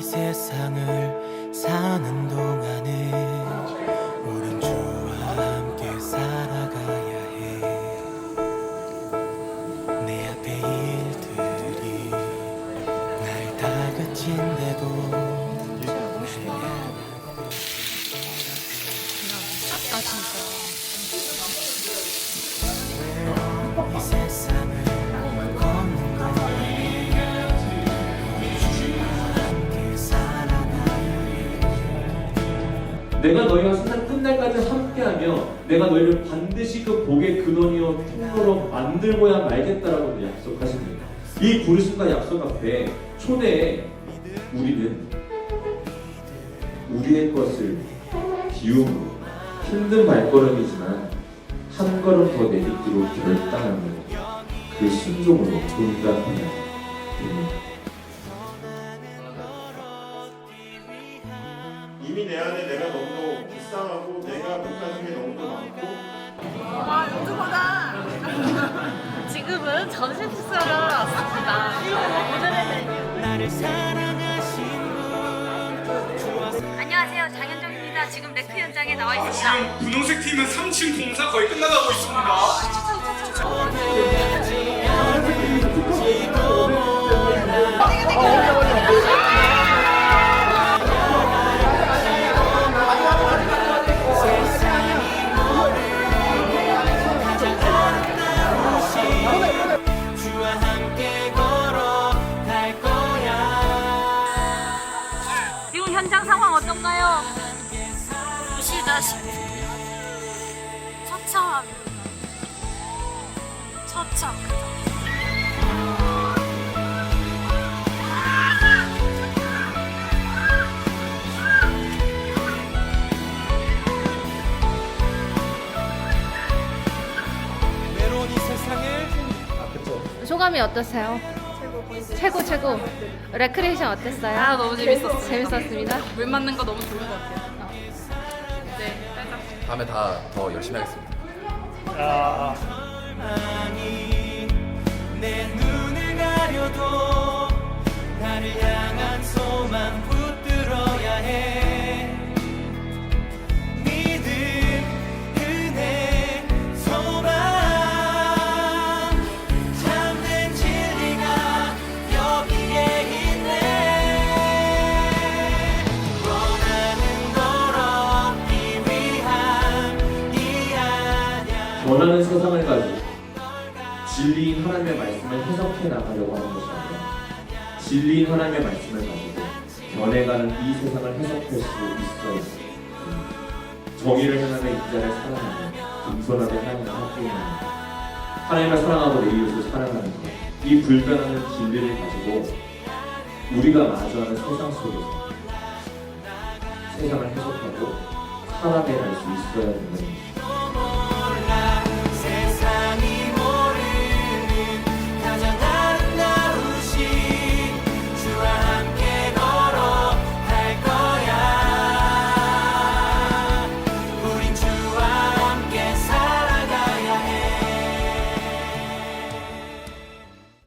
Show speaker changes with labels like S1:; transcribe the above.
S1: 세상을 사는 동안에 우린 주와 함께 살아가야 해. 내 앞에 일들이 날 다그친데도
S2: 아 진짜.
S3: 내가 너희와 세상 끝날까지 함께하며 내가 너희를 반드시 그 복의 근원이요 통로로 만들고야 말겠다라고 약속하십니다. 이 부르심과 약속 앞에 초대에 우리는 우리의 것을 비움으로 힘든 발걸음이지만 한 걸음 더 내딛기로 결단하는 그 순종으로 응답해야 됩니다.
S4: 이미 내 안에 내가 너무도 불쌍하고 내가 못하는 게 너무도 많고
S2: 아 요즘보다 지금은 전세
S1: 분 주와
S5: 안녕하세요. 장현정입니다. 지금 레크 현장에 나와 있습니다.
S6: 지금 분홍색 팀은 3층 공사 거의 끝나가고 있습니다.
S5: 상황 어떤가요?
S2: 보시다시피 처참합니다. 처참.
S1: 세상을
S7: 소감이 어떠세요? 최고 최고 레크레이션 어땠어요?
S2: 아 너무 재밌었어요.
S7: 재밌었습니다.
S2: 물 맞는 거 너무 좋은 것 같아요. 네, 빼자.
S8: 다음에 다 더 열심히 하겠습니다.
S1: 아
S3: 원하는 세상을 가지고 진리인 하나님의 말씀을 해석해 나가려고 하는 것이 아니라 진리인 하나님의 말씀을 가지고 변해가는 이 세상을 해석할 수 있어야 돼. 정의를 행하며 인자를 사랑하며 겸손하게 하나님과 함께하는 하나님을 사랑하고 내 이웃을 사랑하는 것. 이 불변하는 진리를 가지고 우리가 마주하는 세상 속에서 세상을 해석하고 살아내갈 수 있어야 되는